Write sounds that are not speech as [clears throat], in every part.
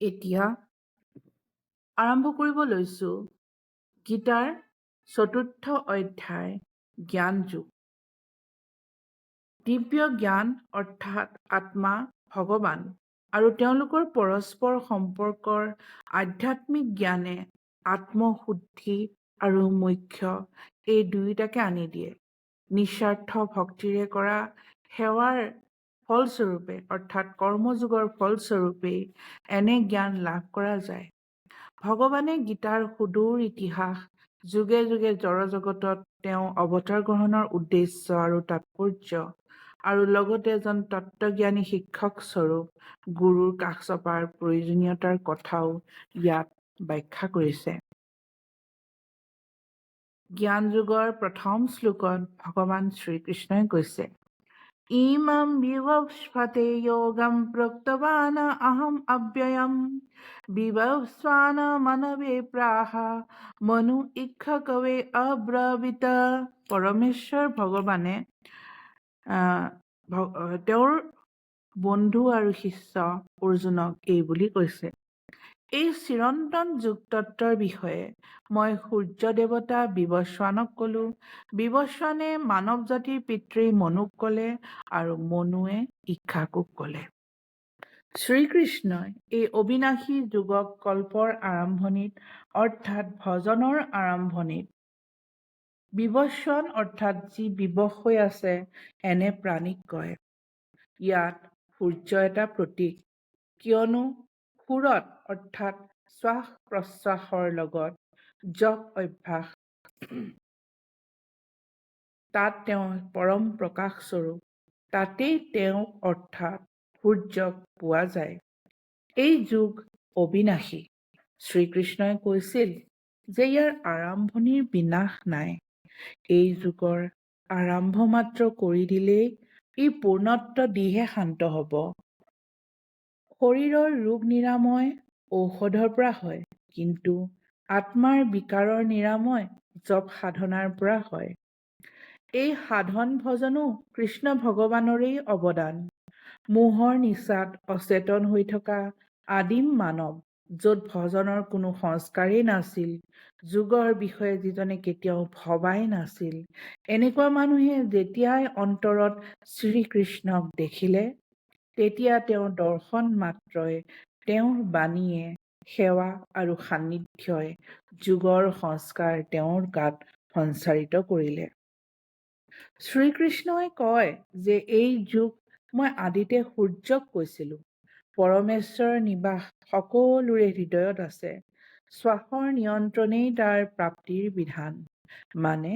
এতিয়া আৰম্ভ কৰিব লৈছোঁ। গীতাৰ চতুৰ্থ অধ্যায় জ্ঞান যোগ দিব্য জ্ঞান অৰ্থাৎ আত্মা ভগৱান আৰু তেওঁলোকৰ পৰস্পৰ সম্পৰ্কৰ আধ্যাত্মিক জ্ঞানে আত্মশুদ্ধি আৰু মুখ্য এই দুয়োটাকে আনি দিয়ে। নিস্বাৰ্থ ভক্তিৰে কৰা সেৱাৰ ফলস্বৰূপে অৰ্থাৎ কৰ্মযোগৰ ফলস্বৰূপেই এনে জ্ঞান লাভ কৰা যায়। ভগৱানে গীতাৰ সুদূৰ ইতিহাস যুগে যুগে জড়জগতত তেওঁ অৱতাৰ গ্ৰহণৰ উদ্দেশ্য আৰু তাৎপৰ্য আৰু লগতে এজন তত্ত্বজ্ঞানী শিক্ষক স্বৰূপ গুৰুৰ কাষ চপাৰ প্ৰয়োজনীয়তাৰ কথাও ইয়াত ব্যাখ্যা কৰিছে। জ্ঞান যুগৰ প্ৰথম শ্লোকত ভগৱান শ্ৰীকৃষ্ণই কৈছে ইমं विवस्वते योगं प्रोक्तवान् अहम् अव्ययम् विवस्वान् मनवे প্ৰাহ মনু ইক্ষকৱে অব্ৰবিত পৰমেশ্বৰ ভগৱানে তেওঁৰ বন্ধু আৰু শিষ্য অৰ্জুনক এই বুলি কৈছে এই চিৰন্তন যুগতত্বৰ বিষয়ে মই সূৰ্য দেৱতা বিৱস্বানক কলো। বিৱস্বানে মানৱ জাতিৰ পিতৃ মনুক কলে আৰু মনুৱে ইক্ষাকুক কলে। শ্ৰীকৃষ্ণই এই অবিনাশী যুগক কল্পৰ আৰম্ভণিত অৰ্থাৎ ভজনৰ আৰম্ভণিত। বিৱস্বান অৰ্থাৎ যি বিৱশ হৈ আছে এনে প্ৰাণীক কয়। ইয়াত সূৰ্য এটা প্ৰতীক। কিয়নো সুৰত অৰ্থাৎ শ্বাস প্ৰশ্বাসৰ লগত জপ অভ্যাস। তাত তেওঁ পৰম প্ৰকাশস্বৰূপ তাতেই তেওঁক অৰ্থাৎ সূৰ্যক পোৱা যায়। এই যুগ অবিনাশী। শ্ৰীকৃষ্ণই কৈছিল যে ইয়াৰ আৰম্ভণিৰ বিনাশ নাই। এই যুগৰ আৰম্ভ মাত্ৰ কৰি দিলেই ই পূৰ্ণত্ব দিহে শান্ত হ'ব। শৰীৰৰ ৰোগ নিৰাময় ঔষধৰ পৰা হয় কিন্তু আত্মাৰ বিকাৰৰ নিৰাময় জপ সাধনাৰ পৰা হয়। এই সাধন ভজনো কৃষ্ণ ভগৱানৰেই অৱদান। মোহৰ নিচাত অচেতন হৈ থকা আদিম মানৱ য'ত ভজনৰ কোনো সংস্কাৰেই নাছিল যুগৰ বিষয়ে যিজনে কেতিয়াও ভবাই নাছিল এনেকুৱা মানুহে যেতিয়াই অন্তৰত শ্ৰীকৃষ্ণক দেখিলে তেতিয়া তেওঁৰ দৰ্শন মাত্ৰই তেওঁৰ বাণীয়ে সেৱা আৰু সান্নিধ্যই যুগৰ সংস্কাৰ তেওঁৰ গাত সঞ্চাৰিত কৰিলে। শ্ৰীকৃষ্ণই কয় যে এই যুগ মই আদিতে সূৰ্যক কৈছিলো। পৰমেশ্বৰৰ নিবাস সকলোৰে হৃদয়ত আছে। শ্বাসৰ নিয়ন্ত্ৰণেই তাৰ প্ৰাপ্তিৰ বিধান। মানে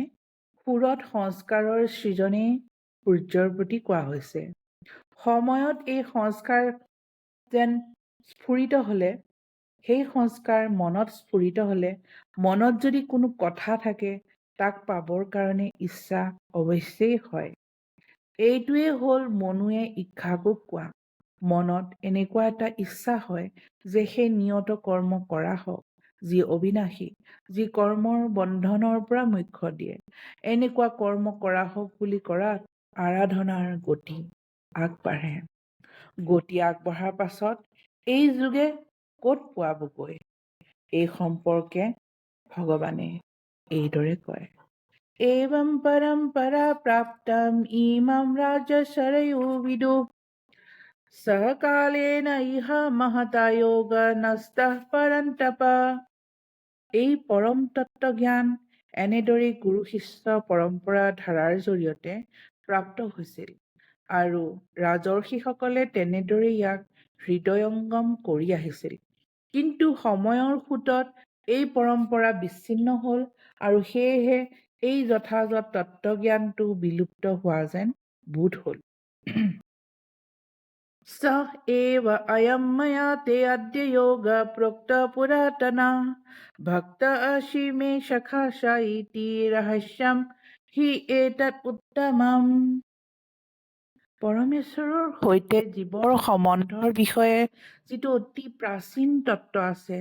সুৰত সংস্কাৰৰ সৃজনেই সূৰ্যৰ প্ৰতি কোৱা হৈছে। সময়ত এই সংস্কাৰ যেন স্ফুৰিত হলে সেই সংস্কাৰ মনত স্ফুৰিত হলে মনত যদি কোনো কথা থাকে তাক পাবৰ কাৰণে ইচ্ছা অৱশ্যেই হয়। এইটোৱে হ'ল মনুৱে ইচ্ছাকুক কোৱা। মনত এনেকুৱা এটা ইচ্ছা হয় যে সেই নিয়ত কৰ্ম কৰা হওক যি অবিনাশী যি কৰ্মৰ বন্ধনৰ পৰা মুখ্য দিয়ে। এনেকুৱা কৰ্ম কৰা হওক বুলি কৰাত আৰাধনাৰ গতি। আগবাঢ়ে। গতি আগবঢ়াৰ পাছত এই যুগে ক'ত পোৱাবগৈ? এই সম্পৰ্কে ভগৱানে এইদৰে কয়। এৱম পৰম্পৰা প্ৰাপ্তম ইমাম ৰাজশৰয়ো বিদু। ইহ মহতা যোগ নস্তঃ পৰন্তপ। এই পৰম তত্ত্ব জ্ঞান এনেদৰেই গুৰু শিষ্য পৰম্পৰা ধাৰাৰ জৰিয়তে প্ৰাপ্ত হৈছিল। আৰু ৰাজৰ্ষিসকলে তেনেদৰে ইয়াক হৃদয়ংগম কৰি আহিছিল কিন্তু সময়ৰ সোঁতত এই পৰম্পৰা বিচ্ছিন্ন হ'ল আৰু সেয়েহে এই যথাযথ তত্ত্বজ্ঞানটো বিলুপ্ত হোৱা যেন বোধ হ'ল [clears throat] स एव अयं मया ते अद्य योग प्रोक्त पुरातना भक्त असि मे सखाशा इति रहस्यं हि एतत् উত্তমম পৰমেশ্বৰৰ সৈতে জীৱৰ সম্বন্ধৰ বিষয়ে যিটো অতি প্ৰাচীন তত্ত্ব আছে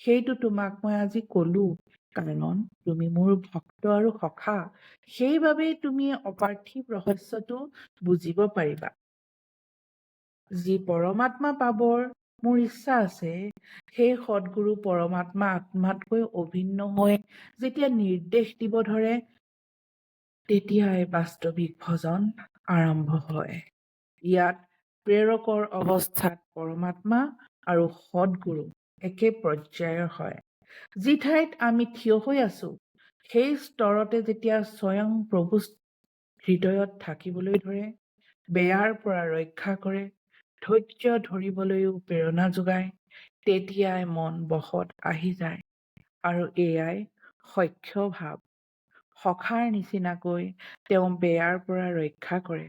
সেইটো তোমাক মই আজি কলো। কাৰণ তুমি মোৰ ভক্ত আৰু সখা সেইবাবেই তুমি অপাৰ্থিৱ ৰহস্যটো বুজিব পাৰিবা। যি পৰমাত্মা পাবৰ মোৰ ইচ্ছা আছে সেই সদ্গুৰু পৰমাত্মা আত্মাতকৈ অভিন্ন হৈ যেতিয়া নিৰ্দেশ দিব ধৰে তেতিয়াই বাস্তৱিক ভজন আৰম্ভ হয়। ইয়াত প্ৰেৰকৰ অৱস্থাত পৰমাত্মা আৰু সদ্গুৰু একে পৰ্যায়ৰ হয়। যি ঠাইত আমি থিয় হৈ আছো সেই স্তৰতে যেতিয়া স্বয়ং প্ৰভু হৃদয়ত থাকিবলৈ ধৰে বেয়াৰ পৰা ৰক্ষা কৰে ধৈৰ্য ধৰিবলৈও প্ৰেৰণা যোগায় তেতিয়াই মন বশত আহি যায় আৰু এয়াই সখ্য ভাৱ সখাৰ নিচিনাকৈ তেওঁ বেয়াৰ পৰা ৰক্ষা কৰে।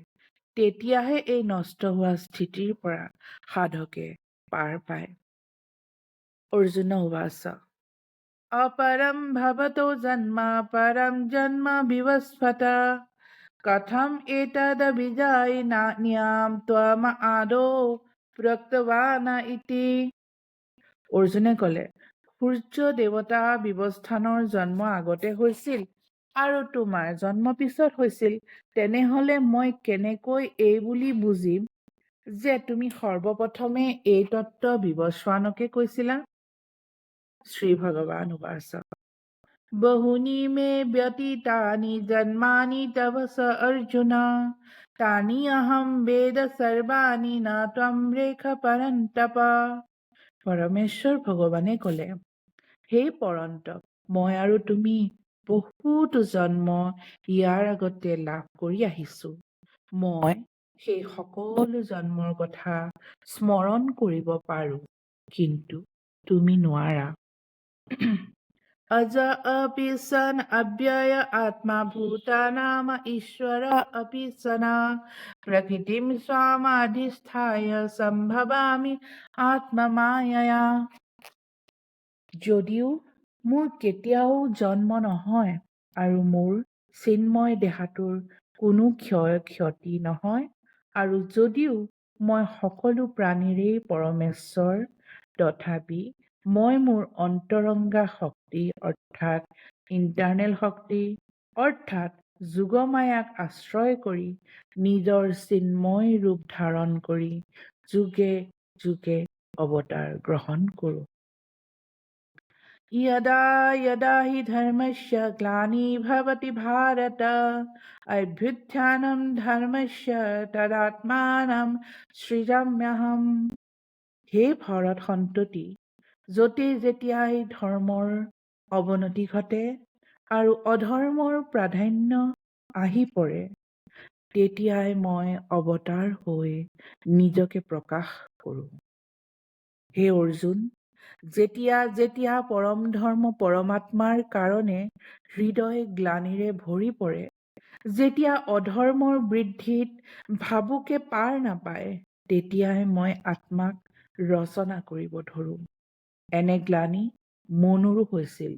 তেতিয়াহে এই নষ্ট হোৱা স্থিতিৰ পৰা সাধকে পাৰ পায়। অৰ্জুন উবাচ অপৰম ভৱতো জন্ম পৰম জন্ম বিৱস্ফত। কথম এতদবিজায় নিয়াম ত্বম আদৌ প্ৰক্তৱান ইতি। অৰ্জুনে ক'লে সূৰ্য দেৱতা বিৱস্থানৰ জন্ম আগতে হৈছিল। আৰু তোমাৰ জন্ম পিছত হৈছিল তেনেহলে মই কেনেকৈ এই বুলি বুজিম যে তুমি সৰ্বপ্ৰথমে এই তত্ত্ব বিৱস্বানকে কৈছিলা? শ্ৰী ভগৱান উবাচ বহুনি মে ব্যতীতানি জন্মানি তৱ স অৰ্জুন। তানি অহম বেদ সৰ্বাণি ন ৰেখ পৰন্তপ। পৰমেশ্বৰ ভগৱানে ক'লে হে পৰন্তপ মই আৰু তুমি বহুতো জন্ম ইয়াৰ আগতে লাভ কৰি আহিছো। মই সেই সকলো জন্মৰ কথা স্মৰণ কৰিব পাৰো কিন্তু তুমি নোৱাৰা। অজ অপি সন অব্যয় আত্মা ভূতানাম ঈশ্বৰ অপি সনা প্ৰকৃতিম স্বামাধিষ্ঠায় সম্ভৱামি আত্মমায়া যদিও মোৰ কেতিয়াও জন্ম নহয় আৰু মোৰ চিন্ময় দেহাটোৰ কোনো ক্ষয় ক্ষতি নহয় আৰু যদিও মই সকলো প্ৰাণীৰেই পৰমেশ্বৰ তথাপি মই মোৰ অন্তৰংগা শক্তি অৰ্থাৎ ইণ্টাৰনেল শক্তি অৰ্থাৎ যোগমায়াক আশ্ৰয় কৰি নিজৰ চিন্ময় ৰূপ ধাৰণ কৰি যুগে যুগে অৱতাৰ গ্ৰহণ কৰোঁ। यदा यदा हि धर्मस्य ग्लानिर्भवति भारत अभ्युत्थानं धर्मस्य তদাত্মানম সৃজাম্যহম হে ভৰত সন্ততি য'তেই যেতিয়াই ধৰ্মৰ অৱনতি ঘটে আৰু অধৰ্মৰ প্ৰাধান্য আহি পৰে তেতিয়াই মই অৱতাৰ হৈ নিজকে প্ৰকাশ কৰোঁ হে অৰ্জুন যেতিয়া যেতিয়া পৰম ধৰ্ম পৰমাত্মাৰ কাৰণে হৃদয় গ্লানিৰে ভৰি পৰে যেতিয়া অধৰ্মৰ বৃদ্ধিত ভাবুকে পাৰ নাপায় তেতিয়াই মই আত্মাক ৰচনা কৰিব ধৰোঁ। এনে গ্লানি মনৰো হৈছিল।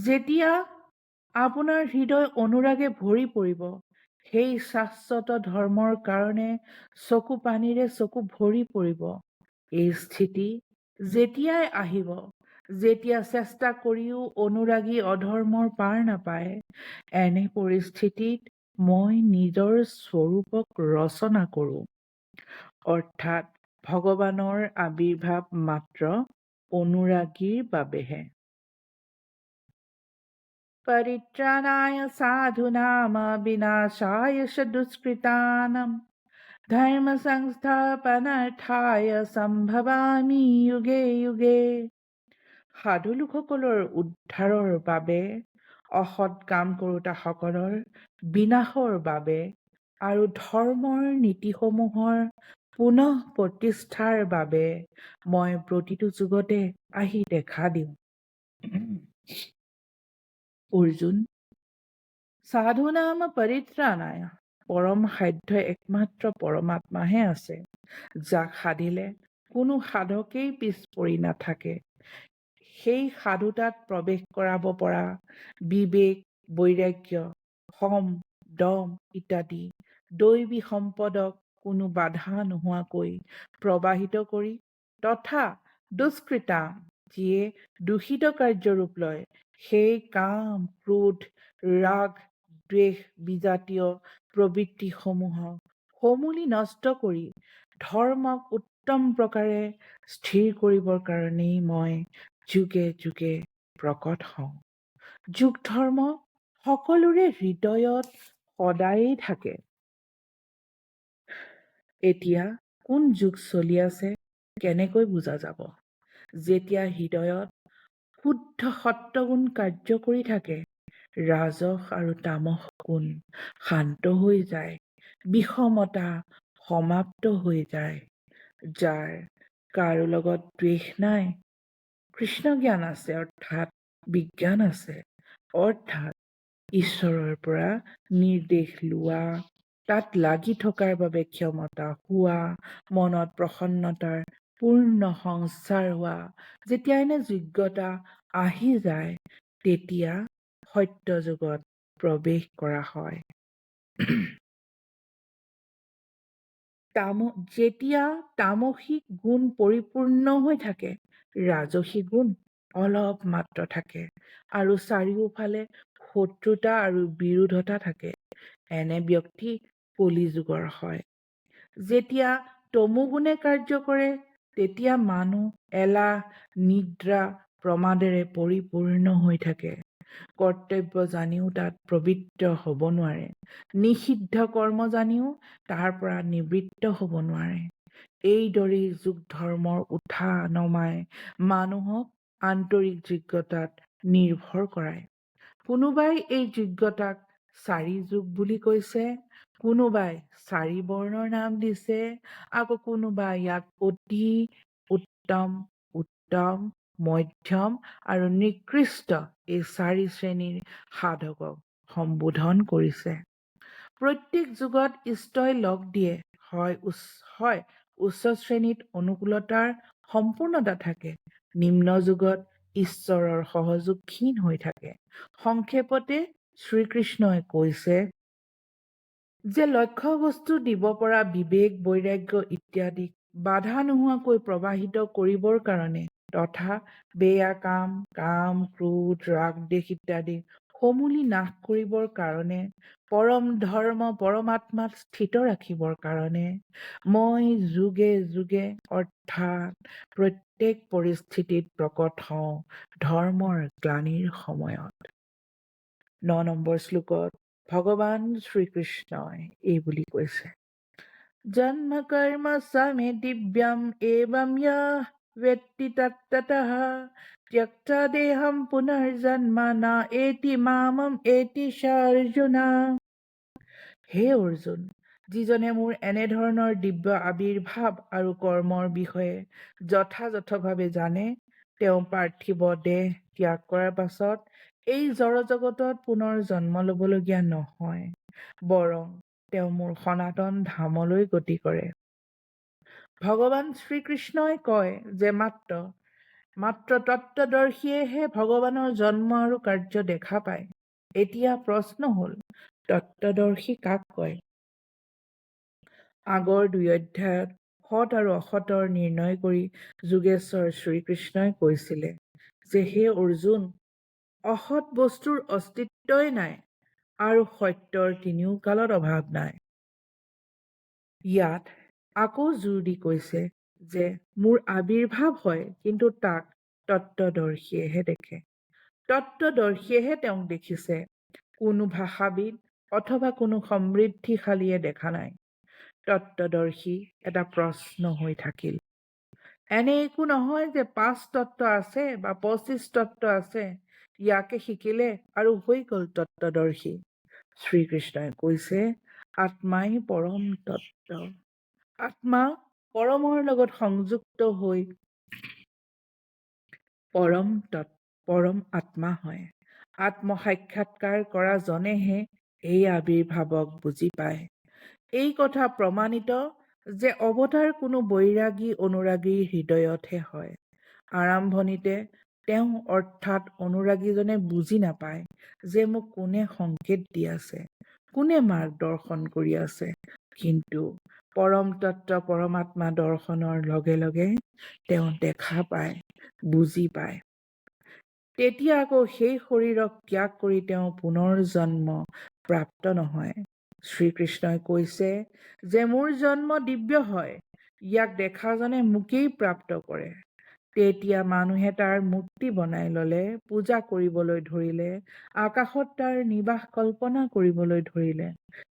যেতিয়া আপোনাৰ হৃদয় অনুৰাগে ভৰি পৰিব সেই শাশ্বত ধৰ্মৰ কাৰণে চকু পানীৰে চকু ভৰি পৰিব এই স্থিতি যেতিয়াই আহিব, যেতিয়া চেষ্টা কৰিও অনুৰাগী অধৰ্মৰ পাৰ নাপায়, এনে পৰিস্থিতিত মই নিজৰ স্বৰূপক ৰচনা কৰোঁ। অৰ্থাৎ ভগৱানৰ আবিৰ্ভাৱ মাত্ৰ অনুৰাগীৰ বাবেহে। পৰিত্ৰাণায় সাধুনাম, বিনাশায় দুষ্কৃতানাম সংস্থাপনাৰ্থায় সম্ভৱামি যুগে যুগে সাধু লোকসকলৰ উদ্ধাৰৰ বাবে অসৎ কাম কৰোতাসকলৰ বিনাশৰ বাবে আৰু ধৰ্মৰ নীতিসমূহৰ পুনঃ প্ৰতিষ্ঠাৰ বাবে মই প্ৰতিটো যুগতে আহি দেখা দিওঁ অৰ্জুন সাধু নাম পৰিত্ৰাণায়। পৰম সাধ্য একমাত্ৰ পৰমাত্মাহে আছে যাক সাধিলে কোনো সাধকেই পিছ পৰি নাথাকে। সেই সাধুতাত প্ৰৱেশ কৰাব পৰা বিবেক বৈৰাগ্য সম দম ইত্যাদি দৈবী সম্পদক কোনো বাধা নোহোৱাকৈ প্ৰবাহিত কৰি তথা দুষ্কৃতা যিয়ে দূষিত কাৰ্যৰূপ লয় সেই কাম ক্ৰোধ ৰাগ দ্বেষ বিজাতীয় প্ৰবৃত্তিসমূহক সমূলি নষ্ট কৰি ধৰ্মক উত্তম প্ৰকাৰে স্থিৰ কৰিবৰ কাৰণেই মই যুগে যুগে প্ৰকট হওঁ। যুগ ধৰ্ম সকলোৰে হৃদয়ত সদায়েই থাকে। এতিয়া কোন যুগ চলি আছে কেনেকৈ বুজা যাব? যেতিয়া হৃদয়ত শুদ্ধ সত্যগুণ কাৰ্য কৰি থাকে ৰাজস আৰু তামস গুণ শান্ত হৈ যায় বিষমতা সমাপ্ত হৈ যায় যাৰ কাৰো লগত দ্বেষ নাই। কৃষ্ণ জ্ঞান আছে অৰ্থাৎ বিজ্ঞান আছে অৰ্থাৎ ঈশ্বৰৰ পৰা নিৰ্দেশ লোৱা তাত লাগি থকাৰ বাবে ক্ষমতা হোৱা মনত প্ৰসন্নতাৰ পূৰ্ণ সংস্কাৰ হোৱা যেতিয়া এনে যোগ্যতা আহি যায় তেতিয়া সত্য যুগত প্ৰৱেশ কৰা হয়। তাম যেতিয়া তামসিক গুণ পৰিপূৰ্ণ হৈ থাকে ৰাজসিক গুণ অলপ মাত্ৰ থাকে আৰু চাৰিওফালে শত্ৰুতা আৰু বিৰোধতা থাকে এনে ব্যক্তি কলি যুগৰ হয়। যেতিয়া তমুগুণে কাৰ্য কৰে তেতিয়া মানুহ এলাহ নিদ্ৰা প্ৰমাদেৰে পৰিপূৰ্ণ হৈ থাকে। কৰ্তব্য জানিও তাত পবিত্ৰ হ'ব নোৱাৰে। নিষিদ্ধ কৰ্ম জানিও তাৰ পৰা নিবৃত্ত হ'ব নোৱাৰে। এইদৰেই যুগ ধৰ্মৰ উঠা নমাই মানুহক আন্তৰিক যোগ্যতাত নিৰ্ভৰ কৰায়। কোনোবাই এই যোগ্যতাক চাৰি যুগ বুলি কৈছে কোনোবাই চাৰি বৰ্ণৰ নাম দিছে আকৌ কোনোবাই ইয়াক অতি উত্তম উত্তম মধ্যম আৰু নিকৃষ্ট এই চাৰি শ্ৰেণীৰ সাধকক সম্বোধন কৰিছে। প্ৰত্যেক যুগত ইষ্টই লগ দিয়ে হয় হয় উচ্চ শ্ৰেণীত অনুকূলতাৰ সম্পূৰ্ণতা থাকে। নিম্ন যুগত ঈশ্বৰৰ সহযোগ ক্ষীণ হৈ থাকে। সংক্ষেপতে শ্ৰীকৃষ্ণই কৈছে যে লক্ষ্য বস্তু দিব পৰা বিবেক বৈৰাগ্য ইত্যাদি বাধা নোহোৱাকৈ প্ৰবাহিত কৰিবৰ কাৰণে তথা বেয়া কাম কাম ক্ৰোধ ৰাগ দেশ ইত্যাদি সমূলি নাশ কৰিবৰ কাৰণে পৰম ধৰ্ম পৰমাত্মাত স্থিত ৰাখিবৰ কাৰণে মই যুগে যুগে অৰ্থাৎ প্ৰত্যেক পৰিস্থিতিত প্ৰকট হওঁ ধৰ্মৰ গ্লানিৰ সময়ত। ন নম্বৰ শ্লোকত ভগৱান শ্ৰীকৃষ্ণই এই বুলি কৈছে জন্ম কৰ্ম স্বামী দিব্যম এৱম ৱেত্তি তত্ততঃ ত্যক্তা দেহম পুনৰ্জন্ম না এতি মামম এতি অৰ্জুনা যিজনে মোৰ এনেধৰণৰ দিব্য আবিৰ্ভাৱ আৰু কৰ্মৰ বিষয়ে যথাযথভাৱে জানে তেওঁ পাৰ্থিৱ দেহ ত্যাগ কৰাৰ পাছত এই জড়জগতত পুনৰ জন্ম ল'বলগীয়া নহয় বৰং তেওঁ মোৰ সনাতন ধামলৈ গতি কৰে। ভগৱান শ্ৰীকৃষ্ণই কয় যে মাত্ৰ মাত্ৰ তত্ত্বদৰ্শীয়েহে ভগৱানৰ জন্ম আৰু কাৰ্য দেখা পায়। এতিয়া প্ৰশ্ন হ'ল তত্ত্বদৰ্শী কাক কয়? আগৰ দুই অধ্যায়ত সৎ আৰু অসতৰ নিৰ্ণয় কৰি যোগেশ্বৰ শ্ৰীকৃষ্ণই কৈছিলে যে হে অৰ্জুন অসৎ বস্তুৰ অস্তিত্বই নাই আৰু সত্যৰ তিনিও কালত অভাৱ নাই। ইয়াত আকৌ জোৰ দি কৈছে যে, মোৰ আবিৰ্ভাৱ হয়, কিন্তু তাক তত্ত্বদৰ্শীয়েহে দেখে। তত্ত্বদৰ্শীয়েহে তেওঁক দেখিছে। কোনো ভাষাবিদ অথবা কোনো সমৃদ্ধিশালীয়ে দেখা নাই। তত্ত্বদৰ্শী এটা প্ৰশ্ন হৈ থাকিল। এনে একো নহয় যে পাঁচ তত্ত্ব আছে বা পঁচিছ তত্ত্ব আছে, ইয়াকে শিকিলে আৰু হৈ গ'ল তত্ত্বদৰ্শী। শ্ৰীকৃষ্ণই কৈছে, আত্মাই পৰম তত্ত্ব। আত্মা পৰমৰ লগত সংযুক্ত হৈ পৰম তত্ পৰম আত্মা হয়। আত্ম সাক্ষাৎকাৰ কৰা জনেহে এই আবিৰ্ভাৱক বুজি পায়। এই কথা প্ৰমাণিত যে অৱতাৰ কোনো বৈৰাগী অনুৰাগীৰ হৃদয়তহে হয়। আৰম্ভণিতে তেওঁ অৰ্থাৎ অনুৰাগীজনে বুজি নাপায় যে মোক কোনে সংকেত দি আছে কোনে মাৰ্গদৰ্শন কৰি আছে। কিন্তু পৰম তত্ত্ব পৰমাত্মা দৰ্শনৰ লগে লগে তেওঁ দেখা পায় বুজি পায়। তেতিয়া আকৌ সেই শৰীৰক ত্যাগ কৰি তেওঁ পুনৰ জন্ম প্ৰাপ্ত নহয়। শ্ৰীকৃষ্ণই কৈছে যে মোৰ জন্ম দিব্য হয় ইয়াক দেখাজনে মোকেই প্ৰাপ্ত কৰে তেতিয়া মানুহে তাৰ মূৰ্তি বনাই ললে পূজা কৰিবলৈ ধৰিলে আকাশত তাৰ নিবাস কল্পনা কৰিবলৈ ধৰিলে।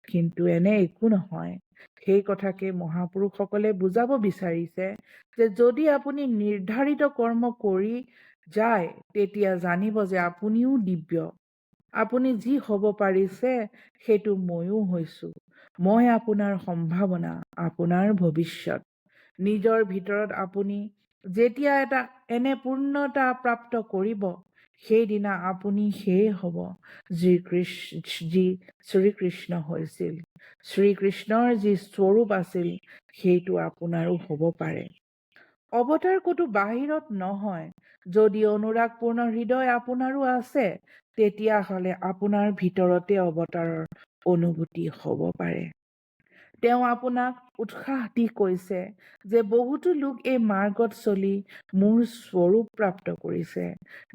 কিন্তু এনে একো নহয়। সেই কথাকে মহাপুৰুষসকলে বুজাব বিচাৰিছে যে যদি আপুনি নিৰ্ধাৰিত কৰ্ম কৰি যায় তেতিয়া জানিব যে আপুনিও দিব্য। আপুনি যি হ'ব পাৰিছে সেইটো ময়ো হৈছো। মই আপোনাৰ সম্ভাৱনা আপোনাৰ ভৱিষ্যত। নিজৰ ভিতৰত আপুনি যেতিয়া এটা এনে পূৰ্ণতা প্ৰাপ্ত কৰিব সেইদিনা আপুনি সেয়ে হ'ব যি কৃষ্ণ যি শ্ৰীকৃষ্ণ হৈছিল। শ্ৰীকৃষ্ণৰ যি স্বৰূপ আছিল সেইটো আপোনাৰো হ'ব পাৰে। অৱতাৰ ক'তো বাহিৰত নহয়। যদি অনুৰাগপূৰ্ণ হৃদয় আপোনাৰো আছে তেতিয়াহ'লে আপোনাৰ ভিতৰতে অৱতাৰৰ অনুভূতি হ'ব পাৰে। তেওঁ আপোনাক উৎসাহ দি কৈছে যে বহুতো লোক এই মাৰ্গত চলি মোৰ স্বৰূপ প্ৰাপ্ত কৰিছে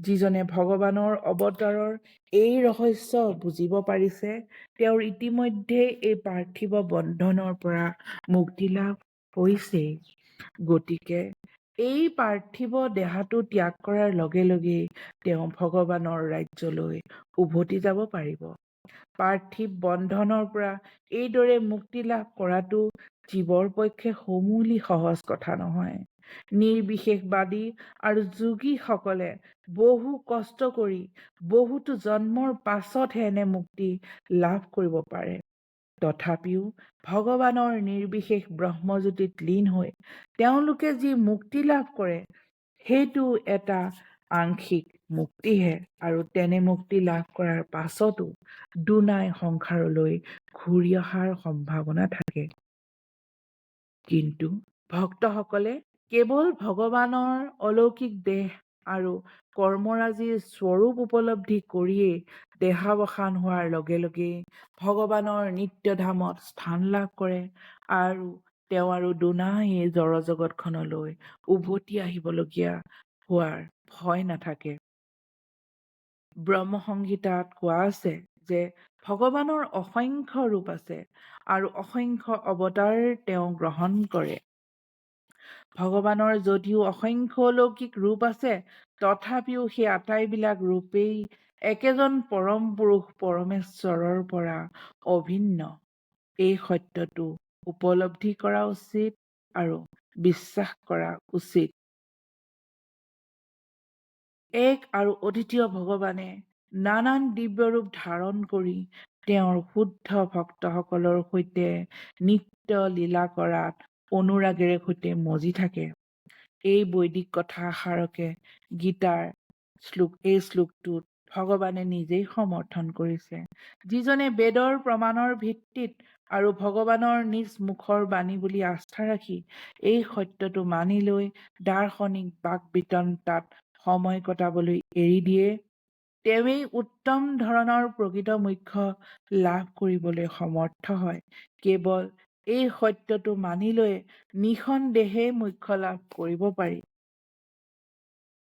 যিজনে ভগৱানৰ অৱতাৰৰ এই ৰহস্য বুজিব পাৰিছে। তেওঁৰ ইতিমধ্যে এই পাৰ্থিৱ বন্ধনৰ পৰা মুক্তি লাভ হৈছেই। গতিকে এই পাৰ্থিৱ দেহাটো ত্যাগ কৰাৰ লগে লগেই তেওঁ ভগৱানৰ ৰাজ্যলৈ উভতি যাব পাৰিব। পাৰ্থিৱ বন্ধনৰ পৰা এইদৰে মুক্তি লাভ কৰাটো জীৱৰ পক্ষে সমূলি সহজ কথা নহয়। নিৰ্বিশেষবাদী আৰু যোগীসকলে বহু কষ্ট কৰি বহুতো জন্মৰ পাছতহে এনে মুক্তি লাভ কৰিব পাৰে। তথাপিও ভগৱানৰ নিৰ্বিশেষ ব্ৰহ্মজ্যোতিত লীন হৈ তেওঁলোকে যি মুক্তি লাভ কৰে সেইটো এটা আংশিক মুক্তিহে আৰু তেনে মুক্তি লাভ কৰাৰ পাছতো দুনাই সংসাৰলৈ ঘূৰি অহাৰ সম্ভাৱনা থাকে। কিন্তু ভক্তসকলে কেৱল ভগৱানৰ অলৌকিক দেহ আৰু কৰ্মৰাজিৰ স্বৰূপ উপলব্ধি কৰিয়েই দেহাৱসান হোৱাৰ লগে লগেই ভগৱানৰ নিত্যধামত স্থান লাভ কৰে আৰু তেওঁ আৰু দুনাই জড়জগতখনলৈ উভতি আহিবলগীয়া হোৱাৰ ভয় নাথাকে। ব্ৰহ্মসংহিতাত কোৱা আছে যে ভগৱানৰ অসংখ্য ৰূপ আছে আৰু অসংখ্য অৱতাৰ তেওঁ গ্ৰহণ কৰে। ভগৱানৰ যদিও অসংখ্য অলৌকিক ৰূপ আছে তথাপিও সেই আটাইবিলাক ৰূপেই একেজন পৰম পুৰুষ পৰমেশ্বৰৰ পৰা অভিন্ন। এই সত্যটো উপলব্ধি কৰা উচিত আৰু বিশ্বাস কৰা উচিত। এক আৰু অদ্বিতীয় ভগৱানে নানান দিব্য ৰূপ ধাৰণ কৰি তেওঁৰ শুদ্ধ ভক্তসকলৰ সৈতে নিত্য লীলা কৰাত অনুৰাগেৰে সৈতে মজি থাকে। এই বৈদিক কথাষাৰকে গীতাৰ শ্লোক এই শ্লোকটোত ভগৱানে নিজেই সমৰ্থন কৰিছে। যিজনে বেদৰ প্ৰমাণৰ ভিত্তিত আৰু ভগৱানৰ নিজ মুখৰ বাণী বুলি আস্থা ৰাখি এই সত্যটো মানি লৈ দাৰ্শনিক বাকবিতণ্ডাত সময় কটাবলৈ এৰি দিয়ে তেওঁৱেই উত্তম ধৰণৰ প্ৰকৃত মুখ্য লাভ কৰিবলৈ সমৰ্থ হয়। কেৱল এই সত্যটো মানি লৈ নিঃসন্দেহে মুখ্য লাভ কৰিব পাৰি।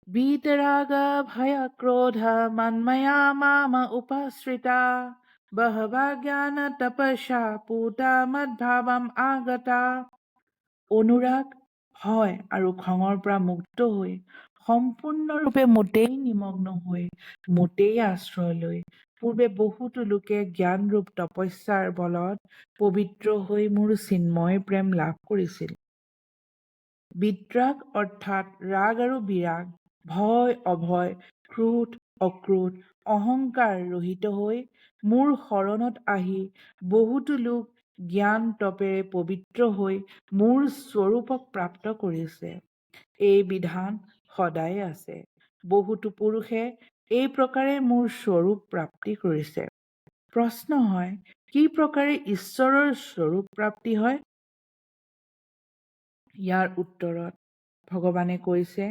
বিতৰাগ ভয় ক্ৰোধ মন্ময়া মাম উপাশ্ৰিতা বহবা জ্ঞান তপস্যা পূতা মদ্ভাৱম আগতা। অনুৰাগ ভয় আৰু খঙৰ পৰা মুক্ত হৈ সম্পূৰ্ণৰূপে মোটেই নিমগ্ন হৈ মোটেই আশ্ৰয় লৈ পূৰ্বে বহুতো লোকে জ্ঞানৰূপ তপস্যাৰ বলত পবিত্ৰ হৈ মোৰ চিন্ময় প্ৰেম লাভ কৰিছিল। বিদ্ৰাগ অৰ্থাৎ ৰাগ আৰু বিৰাগ ভয় অভয় ক্ৰোধ অক্ৰোধ অহংকাৰ ৰহিত হৈ মোৰ শৰণত আহি বহুতো লোক জ্ঞান তপেৰে পবিত্ৰ হৈ মোৰ স্বৰূপক প্ৰাপ্ত কৰিছে। এই বিধান সদায় আছে। বহুতো পুৰুষে এই প্ৰকাৰে মোৰ স্বৰূপ প্ৰাপ্তি কৰিছে। প্ৰশ্ন হয় কি প্ৰকাৰে ঈশ্বৰৰ স্বৰূপ প্ৰাপ্তি হয়? ইয়াৰ উত্তৰত ভগৱানে কৈছে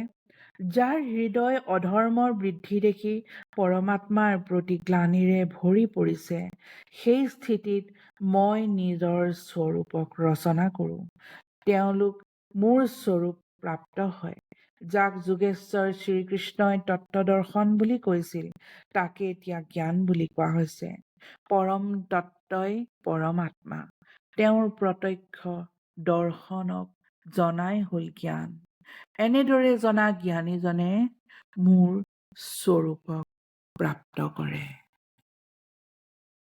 যাৰ হৃদয় অধৰ্মৰ বৃদ্ধি দেখি পৰমাত্মাৰ প্ৰতি গ্লানিৰে ভৰি পৰিছে সেই স্থিতিত মই নিজৰ স্বৰূপক ৰচনা কৰোঁ। তেওঁলোক মোৰ স্বৰূপ প্ৰাপ্ত হয়। যাক যোগেশ্বৰ শ্ৰীকৃষ্ণই তত্ত্বদৰ্শন বুলি কৈছিল তাকে এতিয়া জ্ঞান বুলি কোৱা হৈছে। পৰম তত্ত্বই পৰমাত্মা। তেওঁৰ প্ৰত্যক্ষ দৰ্শনক জনাই হ'ল জ্ঞান। এনেদৰে জনা জ্ঞানীজনে মোৰ স্বৰূপক প্ৰাপ্ত কৰে।